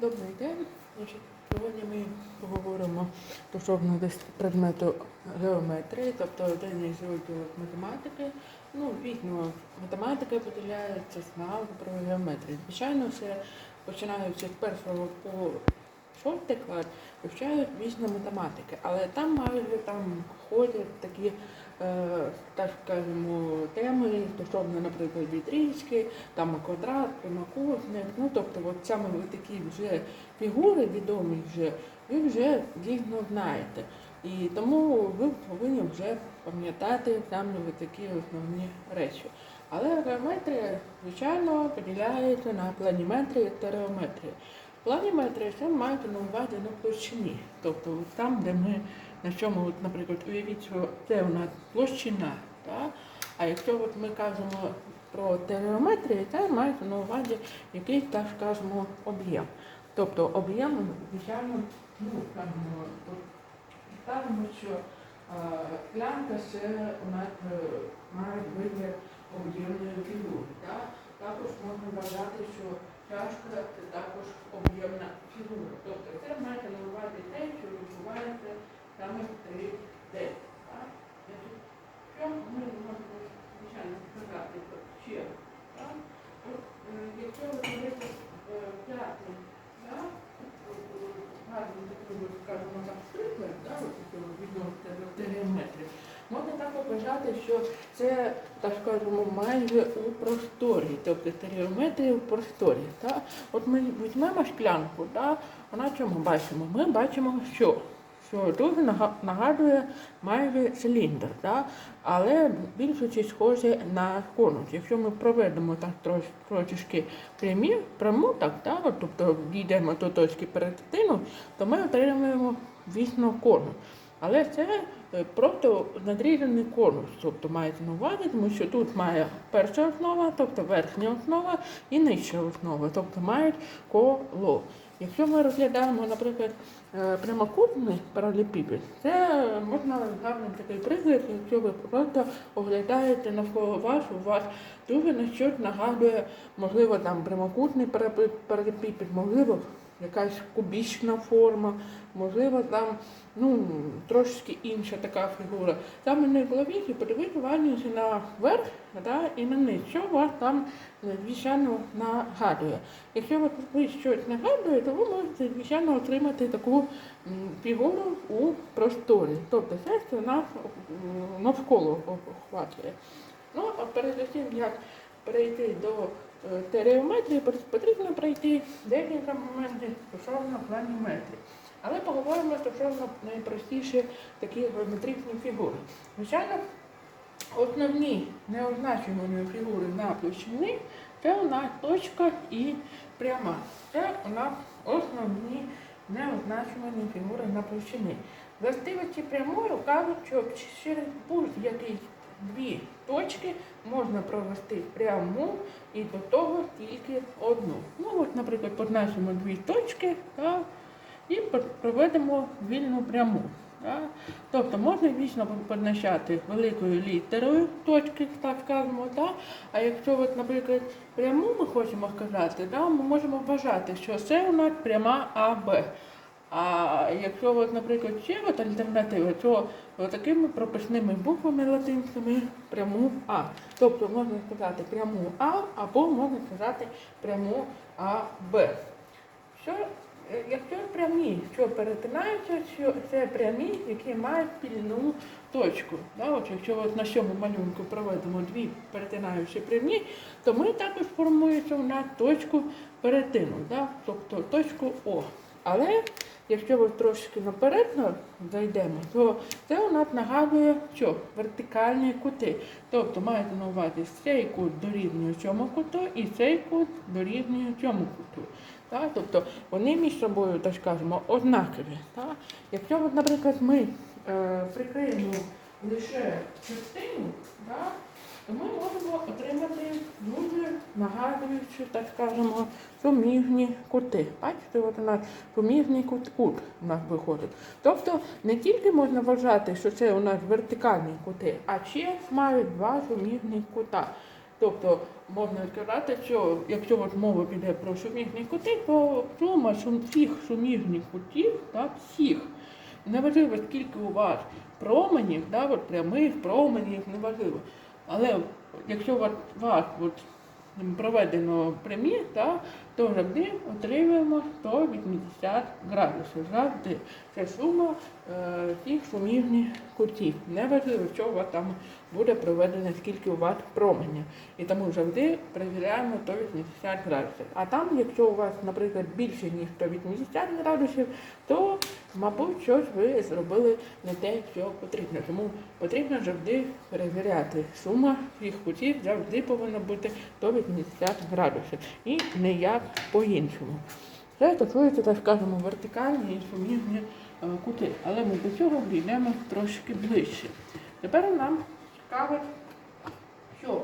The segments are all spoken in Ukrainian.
Добрий день. Сьогодні ми поговоримо стосовно предмету геометрії, тобто один із розділів математики. Ну, відно математика поділяється з про геометрії. Звичайно, все починаючи з першого по клас, вивчають звісно математики, але там майже там входять такі, е, так скажемо, теми стосовно, наприклад, відрізки, там квадрат, прямокутник, ну тобто от саме ви такі вже фігури відомі вже, ви вже дійсно знаєте. І тому ви повинні вже пам'ятати саме такі основні речі. Але геометрія, звичайно, поділяється на планіметрію і стереометрію. Планіметрія це мається на увазі на площині. Тобто там, де ми на чому, от, наприклад, уявіть, що це у нас площина. Так? А якщо от ми кажемо про стереометрію, це мається на увазі якийсь, так скажемо, об'єм. Тобто об'єм, звичайно, ну, скажімо, от що клянка це у нас е, має вигляд об'ємної фігури. Так? Також можна вважати, що чашка це також об'ємна фігура. Тобто це має увазі те, що відбувається саме в 3D. Так? Що ми можемо звичайно сказати про ще? Так? От, е, якщо ви говорите п'ятий, так? гарний такий, от, скажімо так, приклад, да, от цього відноситься до стереометрії, можна так вважати, що це, так скажемо, майже у просторі, тобто стереометрія в просторі. Так? От ми візьмемо шклянку, да? вона чому бачимо? Ми бачимо, що що дуже нагадує майже циліндр, да? але більше схоже на конус. Якщо ми проведемо так трошечки прямі, пряму, так, да? от, тобто дійдемо до точки перетину, то ми отримаємо, звісно, конус. Але це е, просто надрізаний конус, тобто мається на увазі, тому що тут має перша основа, тобто верхня основа і нижча основа, тобто мають коло. Якщо ми розглядаємо, наприклад, е, прямокутний паралепіпед, це можна гарний такий приклад, якщо ви просто оглядаєте навколо вас, у вас дуже на щось нагадує, можливо, там прямокутний паралепіпед, можливо, якась кубічна форма, можливо, там ну, трошки інша така фігура. Там Саме найголовніше подивитися уважніше на верх да, і на низ, що вас там, е, звичайно, нагадує. Якщо ви ви щось нагадує, то ви можете, звичайно, отримати таку фігуру у просторі. Тобто це що нас навколо охватує. Ну, а перед тим, як перейти до е, стереометрії, потрібно пройти декілька моментів стосовно планіметрії. Але поговоримо стосовно найпростіші такі геометричні фігури. Звичайно, основні неозначувані фігури на площині це у нас точка і пряма. Це у нас основні неозначувані фігури на площині. Властивості прямої кажуть, що через будь-які дві точки можна провести пряму і до того тільки одну. Ну от, наприклад, позначимо дві точки так, і проведемо вільну пряму. Так? Тобто можна вічно позначати великою літерою точки, так скажемо, так? а якщо, от, наприклад, пряму ми хочемо сказати, да, ми можемо вважати, що це у нас пряма АБ. А якщо, от, наприклад, ще от альтернатива, то такими прописними буквами латинськими пряму А. Тобто можна сказати пряму А або можна сказати пряму АБ. Що, е, якщо прямі, що перетинаються, що це прямі, які мають спільну точку. Да? От якщо от на цьому малюнку проведемо дві перетинаючі прямі, то ми також формується у нас точку перетину, да? тобто точку О. Але якщо ви трошки наперед зайдемо, то це у нас нагадує, що вертикальні кути. Тобто маєте на увазі цей кут дорівнює цьому куту і цей кут дорівнює цьому куту. Так? Тобто вони між собою, так скажемо, однакові. Так? Якщо, наприклад, ми е, прикриємо лише частину, так? То ми можемо отримати дуже нагадуючи, так скажемо, суміжні кути. Бачите, от у нас суміжний кут, кут у нас виходить. Тобто не тільки можна вважати, що це у нас вертикальні кути, а ще мають два суміжні кута. Тобто можна сказати, що якщо от мова піде про суміжні кути, то сума всіх суміжних кутів, так, всіх, неважливо, скільки у вас променів, да, от прямих променів, неважливо. Але якщо у вас, проведено прямі, то завжди отримуємо 180 градусів. Завжди це сума е, всіх суміжних кутів. Неважливо, що у вас там буде проведено, скільки у вас променів. І тому завжди перевіряємо 180 градусів. А там, якщо у вас, наприклад, більше, ніж 180 градусів, то, мабуть, щось ви зробили не те, що потрібно. Тому потрібно завжди перевіряти. Сума всіх кутів завжди повинна бути 180 градусів. І ніяк по-іншому. Це стосується, так скажемо, вертикальні і суміжні е, кути. Але ми до цього дійдемо трошки ближче. Тепер нам цікавить, що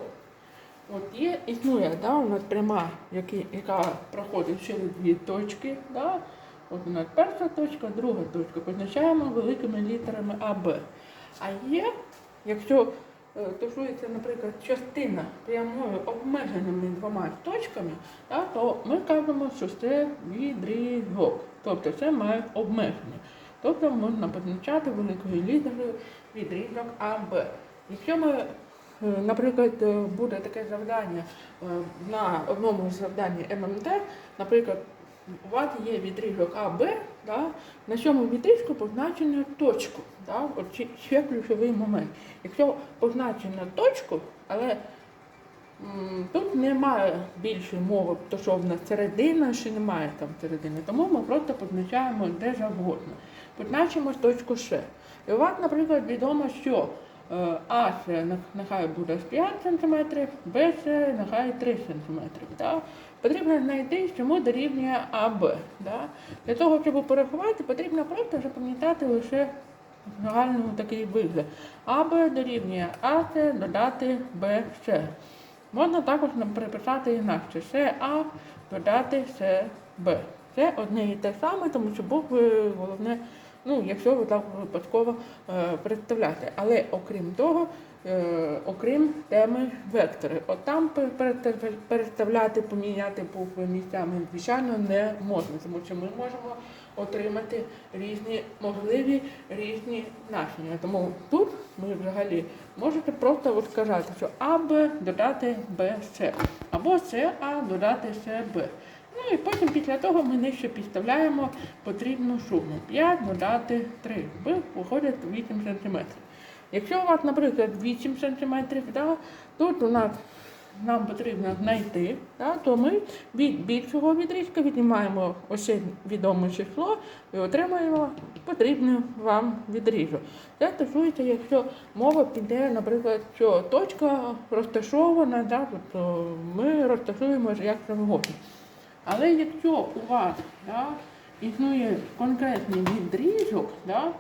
от є, існує да, у нас пряма, яка проходить через дві точки. Да? От у нас перша точка, друга точка. Позначаємо великими літерами АБ. А є, якщо е, стосується, наприклад, частина прямою обмеженими двома точками, то ми кажемо, що це відрізок. Тобто це має обмеження. Тобто можна позначати великою літерою відрізок АБ. Якщо ми, е, наприклад, е, буде таке завдання на одному з завдань ММТ, наприклад, у вас є відрізок АБ, да, на цьому відрізку позначено точку. Да, от ще- ключовий момент. Якщо позначено точку, але м, тут немає більше мови, то що в нас середина чи немає там середини, тому ми просто позначаємо де завгодно. Позначимо точку Ш. І у вас, наприклад, відомо, що е, А це нехай буде 5 см, Б це нехай 3 см. Да? Потрібно знайти, чому дорівнює АБ. Да? Для того, щоб порахувати, потрібно просто запам'ятати лише загальний такий вигляд. АБ дорівнює АЦ додати БЦ. Можна також нам переписати інакше. А додати це Б. Це одне і те саме, тому що букви головне, ну, якщо ви так випадково е, представляти. Але окрім того, окрім теми вектори. От там переставляти, поміняти букви місцями, звичайно, не можна, тому що ми можемо отримати різні можливі різні значення. Тому тут ми взагалі можете просто сказати, що АБ додати БС, або СА додати СБ. Ну і потім після того ми нижче підставляємо потрібну суму. 5 додати 3. Б виходить 8 см. Якщо у вас, наприклад, 8 см, да, тут у нас нам потрібно знайти, да, то ми від більшого відрізка віднімаємо ось це відоме число і отримаємо потрібний вам відрізок. Це стосується, якщо мова піде, наприклад, що точка розташована, да, то ми розташуємо як завгодно. Але якщо у вас да, існує конкретний відрізок, да,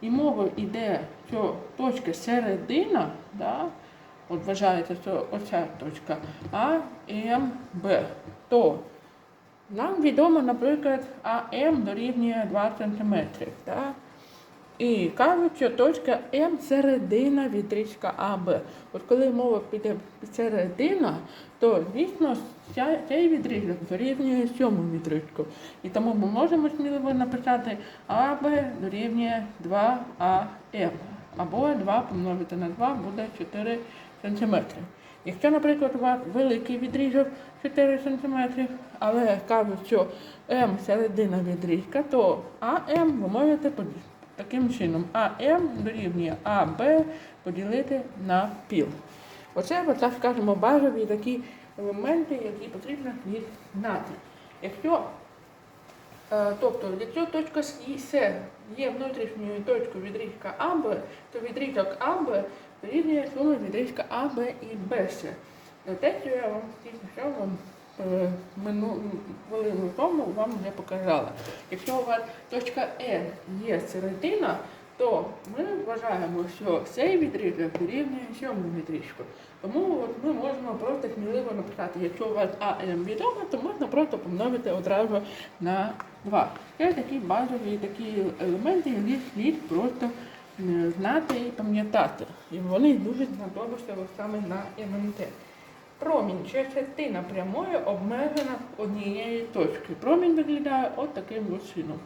і мова йде, що точка середина, да, от вважається, що оця точка А, М, Б, то нам відомо, наприклад, АМ дорівнює 2 см. Да? І кажуть, що точка М середина відрізка АБ. От коли мова піде середина, то звісно цей відрізок дорівнює цьому відрізку. І тому ми можемо сміливо написати АБ дорівнює 2АМ. Або 2 помножити на 2 буде 4 см. Якщо, наприклад, у вас великий відрізок 4 см, але кажуть, що М середина відрізка, то АМ ви можете поділити. Таким чином, АМ дорівнює АБ поділити на піл. Оце, так скажемо, базові такі елементи, які потрібно їх знати. Якщо, е, тобто, якщо точка С є внутрішньою точкою відрізка АБ, то відрізок АБ дорівнює суми відрізка АБ і БС. Це те, що я вам що вам е, хвилину тому вам вже показала. Якщо у вас точка N є середина, то ми вважаємо, що цей відрізок дорівнює цьому відрізку. Тому от ми можемо просто сміливо написати, якщо у вас АМ відомо, то можна просто помножити одразу на 2. Це такі базові такі елементи, які слід просто е, знати і пам'ятати. І вони дуже знадобляться саме на МНТ. Промінь чи частина прямої обмежена однією точки. Промінь виглядає от таким чином.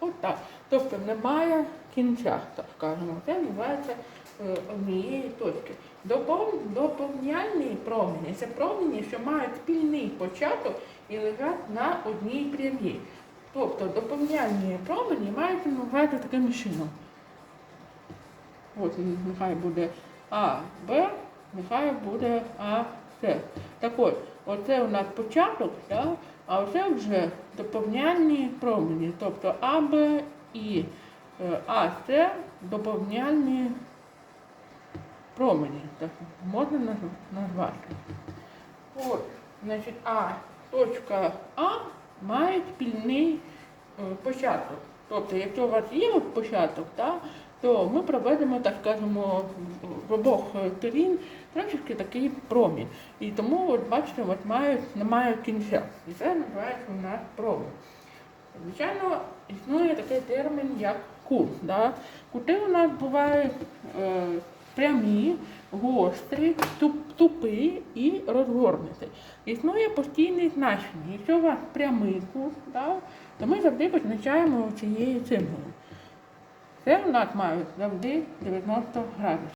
От так. Тобто немає кінця, так скажемо. Це називається е, однієї точки. Допов- Доповняльні промені це промені, що мають спільний початок і лежать на одній прямій. Тобто доповняльні промені мають називати таким чином. От нехай буде А, Б, нехай буде А, С. Так от, оце у нас початок, да? а оце вже доповняльні промені. Тобто А, Б і е, А, С доповняльні промені. Так можна назвати. От, значить, А, точка А має спільний е, початок. Тобто, якщо у вас є початок, да, то ми проведемо, так скажемо, в обох сторін трошечки такий промінь. І тому, от бачите, от мають, не мають кінця. І це називається у нас промінь. Звичайно, існує такий термін, як кут. Да? Кути у нас бувають е, прямі, гострі, туп, тупі і розгорнуті. Існує постійне значення. Якщо у вас прямий кут, да, то ми завжди позначаємо цією символом. Це у нас завжди 90 градусів.